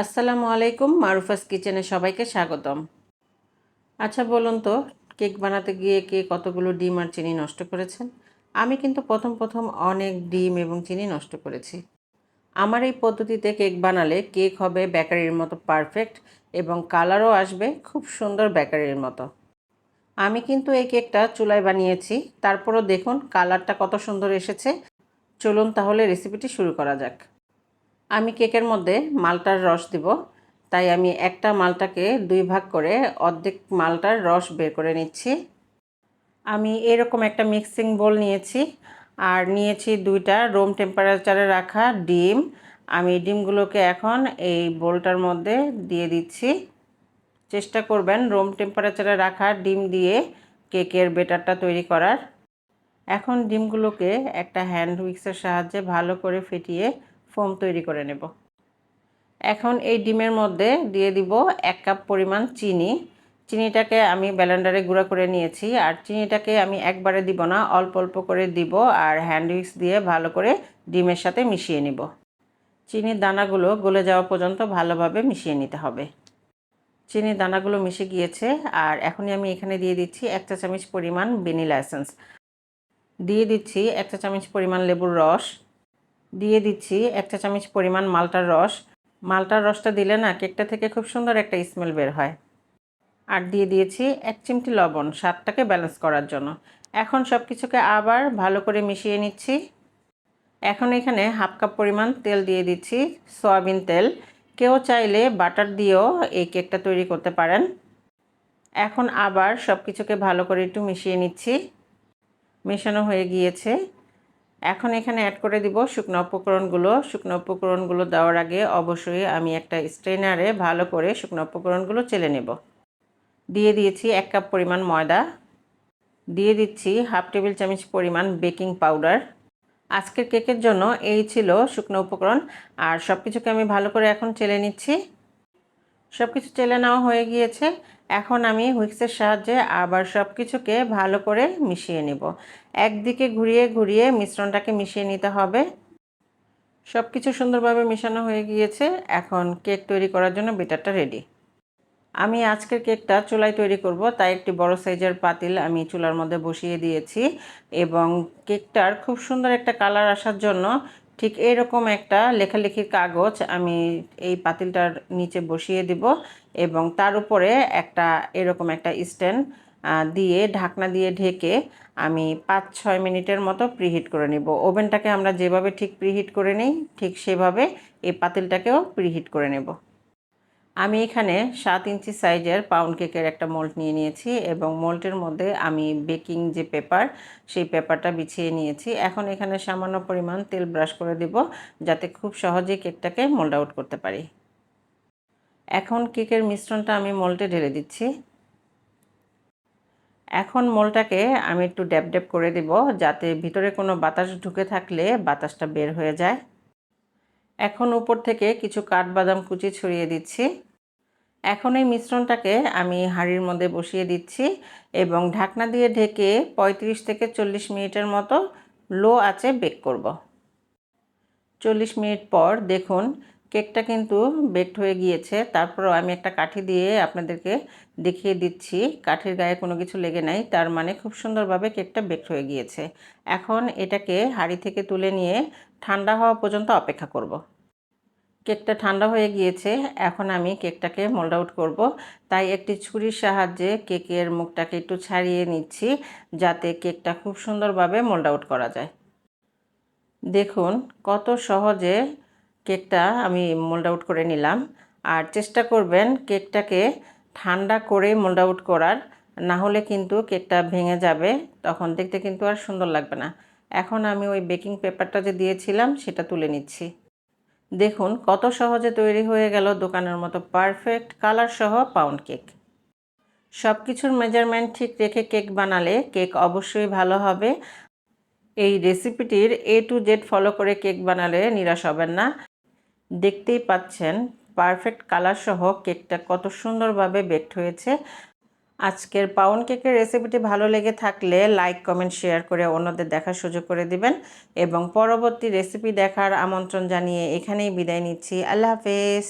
আসসালামু আলাইকুম, মারুফাস কিচেনে সবাইকে স্বাগতম। আচ্ছা বলুন তো, কেক বানাতে গিয়ে কে কতগুলো ডিম আর চিনি নষ্ট করেছেন? আমি কিন্তু প্রথম প্রথম অনেক ডিম এবং চিনি নষ্ট করেছি। আমার এই পদ্ধতিতে কেক বানালে কেক হবে বেকারির মতো পারফেক্ট এবং কালারও আসবে খুব সুন্দর বেকারির মতো। আমি কিন্তু এই কেকটা চুলায় বানিয়েছি, তারপরও দেখুন কালারটা কত সুন্দর এসেছে। চলুন তাহলে রেসিপিটি শুরু করা যাক। আমি কেকের মধ্যে মালটার রস দিব। তাই আমি একটা মালটাকে দুই ভাগ করে অর্ধেক মালটার রস বের করে নিচ্ছি। আমি এরকম একটা মিক্সিং বোল নিয়েছি আর নিয়েছি দুইটা রুম টেম্পারেচারে রাখা ডিম। আমি ডিমগুলোকে এখন এই বোলটার মধ্যে দিয়ে দিচ্ছি। চেষ্টা করবেন রুম টেম্পারেচারে রাখা ডিম দিয়ে কেকের বেটারটা তৈরি করার। এখন ডিমগুলোকে একটা হ্যান্ড উইক্সের সাহায্যে ভালো করে ফেটিয়ে ফোম তৈরি করে নেব। এখন এই ডিমের মধ্যে দিয়ে দিব এক কাপ পরিমাণ চিনি। চিনিটাকে আমি ব্যালেন্ডারে গুঁড়া করে নিয়েছি আর চিনিটাকে আমি একবারে দিব না, অল্প অল্প করে দিব আর হ্যান্ড উইক্স দিয়ে ভালো করে ডিমের সাথে মিশিয়ে নিব। চিনির দানাগুলো গলে যাওয়া পর্যন্ত ভালোভাবে মিশিয়ে নিতে হবে। চিনির দানাগুলো মিশে গিয়েছে আর এখনই আমি এখানে দিয়ে দিচ্ছি এক চা চামচ পরিমাণ ভ্যানিলা এসেন্স। দিয়ে দিচ্ছি এক চা চামচ পরিমাণ লেবুর রস। দিয়ে দিচ্ছি এক চা চামচ পরিমাণ মালটার রস। মালটার রসটা দিলে না কেকটা থেকে খুব সুন্দর একটা স্মেল বের হয়। আর দিয়ে দিয়েছি এক চিমটি লবণ, স্বাদটাকে ব্যালেন্স করার জন্য। এখন সব কিছুকে আবার ভালো করে মিশিয়ে নিচ্ছি। এখন এখানে হাফ কাপ পরিমাণ তেল দিয়ে দিচ্ছি, সয়াবিন তেল। কেউ চাইলে বাটার দিয়েও এই কেকটা তৈরি করতে পারেন। এখন আবার সব কিছুকে ভালো করে একটু মিশিয়ে নিচ্ছি। মেশানো হয়ে গিয়েছে। এখন এখানে অ্যাড করে দিব শুকনো উপকরণগুলো। শুকনো উপকরণগুলো দেওয়ার আগে অবশ্যই আমি একটা স্ট্রেনারে ভালো করে শুকনো উপকরণগুলো চেলে নেব। দিয়ে দিয়েছি এক কাপ পরিমাণ ময়দা। দিয়ে দিচ্ছি হাফ টেবিল চামচ পরিমাণ বেকিং পাউডার আজকের কেকের জন্য এই ছিল শুকনো উপকরণ। আর সব কিছুকে আমি ভালো করে এখন চেলে নিচ্ছি। সব কিছু চেলে নেওয়া হয়ে গিয়েছে। এখন আমি হুইক্সের সাহায্যে আবার সব কিছুকে ভালো করে মিশিয়ে নেব। একদিকে ঘুরিয়ে ঘুরিয়ে মিশ্রণটাকে মিশিয়ে নিতে হবে। সব কিছু সুন্দরভাবে মেশানো হয়ে গিয়েছে। এখন কেক তৈরি করার জন্য বেটারটা রেডি। আমি আজকের কেকটা চুলায় তৈরি করব, তাই একটি বড় সাইজের পাতিল আমি চুলার মধ্যে বসিয়ে দিয়েছি এবং কেকটার খুব সুন্দর একটা কালার আসার জন্য ঠিক এরকম একটা লেখালেখির কাগজ আমি এই পাতিলটার নিচে বসিয়ে দিব এবং তার উপরে একটা এরকম একটা স্ট্যান্ড দিয়ে ঢাকনা দিয়ে ঢেকে আমি পাঁচ, ছয় মিনিটের মতো প্রিহিট করে নিব। ওভেনটাকে আমরা যেভাবে ঠিক প্রিহিট করে নিই, ঠিক সেভাবে এই পাতিলটাকেও প্রিহিট করে নেব। আমি এখানে সাত ইঞ্চি সাইজের পাউন্ড কেকের একটা মোল্ড নিয়ে নিয়েছি এবং মোল্টের মধ্যে আমি বেকিং যে পেপার সেই পেপারটা বিছিয়ে নিয়েছি। এখন এখানে সামান্য পরিমাণ তেল ব্রাশ করে দিব যাতে খুব সহজেই কেকটাকে মোল্ড আউট করতে পারি। এখন কেকের মিশ্রণটা আমি মোল্টে ঢেলে দিচ্ছি। এখন মোলটাকে আমি একটু ড্যাপ ড্যাপ করে দেব যাতে ভিতরে কোনো বাতাস ঢুকে থাকলে বাতাসটা বের হয়ে যায়। এখন উপর থেকে কিছু কাঠবাদাম কুচি ছড়িয়ে দিচ্ছি। এখন এই মিশ্রণটাকে আমি হাঁড়ির মধ্যে বসিয়ে দিচ্ছি এবং ঢাকনা দিয়ে ঢেকে ৩৫ থেকে চল্লিশ মিনিটের মতো লো আছে বেক করব। চল্লিশ মিনিট পর দেখুন কেকটা কিন্তু বেকড হয়ে গিয়েছে। তারপরও আমি একটা কাঠি দিয়ে আপনাদেরকে দেখিয়ে দিচ্ছি। কাঠির গায়ে কোনো কিছু লেগে নাই, তার মানে খুব সুন্দরভাবে কেকটা বেকড হয়ে গিয়েছে। এখন এটাকে হাঁড়ি থেকে তুলে নিয়ে ঠান্ডা হওয়া পর্যন্ত অপেক্ষা করব। কেকটা ঠান্ডা হয়ে গিয়েছে, এখন আমি কেকটাকে মোল্ড আউট করব। তাই একটি ছুরির সাহায্যে কেকের মুখটাকে একটু ছাড়িয়ে নিচ্ছি, যাতে কেকটা খুব সুন্দরভাবে মোল্ড আউট করা যায়। দেখুন, কত সহজে কেকটা আমি মোল্ড আউট করে নিলাম। আর চেষ্টা করবেন কেকটাকে ঠান্ডা করে মোল্ড আউট করার। না হলে কিন্তু কেকটা ভেঙে যাবে, তখন দেখতে কিন্তু আর সুন্দর লাগবে না। এখন আমি ওই বেকিং পেপারটা যে দিয়েছিলাম, সেটা তুলে নিচ্ছি। দেখুন কত সহজে তৈরি হয়ে গেল দোকানের মতো পারফেক্ট কালার সহ পাউন্ড কেক। সব কিছুর মেজারমেন্ট ঠিক রেখে কেক বানালে কেক অবশ্যই ভালো হবে। এই রেসিপিটির এ টু জেড ফলো করে কেক বানালে নিরাশ হবেন না। দেখতেই পাচ্ছেন পারফেক্ট কালার সহ কেকটা কত সুন্দরভাবে বেকড হয়েছে। আজকের পাউন কেকের রেসিপিটি ভালো লেগে থাকলে লাইক কমেন্ট শেয়ার করে অন্যদের দেখার সুযোগ করে দিবেন। এবং পরবর্তী রেসিপি দেখার আমন্ত্রণ জানিয়ে এখানেই বিদায় নিচ্ছি। আল্লাহ হাফেজ।